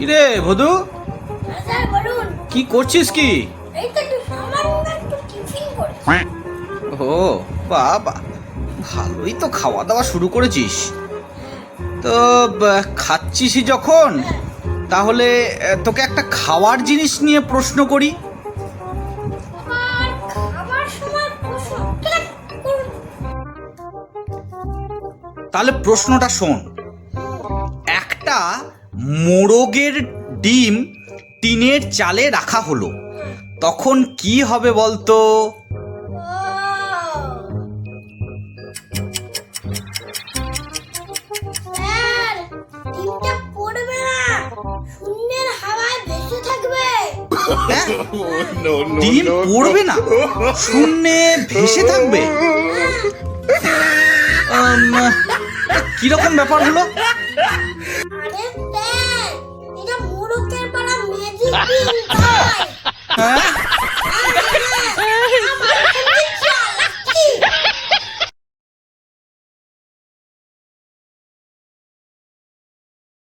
কিরে ভদু? স্যার কি করছিস কি? ও বাবা ভালোই তো খাওয়া দাওয়া শুরু করেছিস। তো খাচ্ছিসই যখন তাহলে তোকে একটা খাওয়ার জিনিস নিয়ে প্রশ্ন করি। তাহলে প্রশ্নটা শোন। একটা মোরগের ডিম টিনের চালে রাখা হলো। তখন কি হবে বলতো? ও। স্যার, ডিমটা পড়বে না। শূন্যের হাওয়ায় ভেসে থাকবে। হ্যাঁ? ডিম পড়বে না শূন্যে ভেসে থাকবে। উম, কীরকম ব্যাপার হলো? Huh?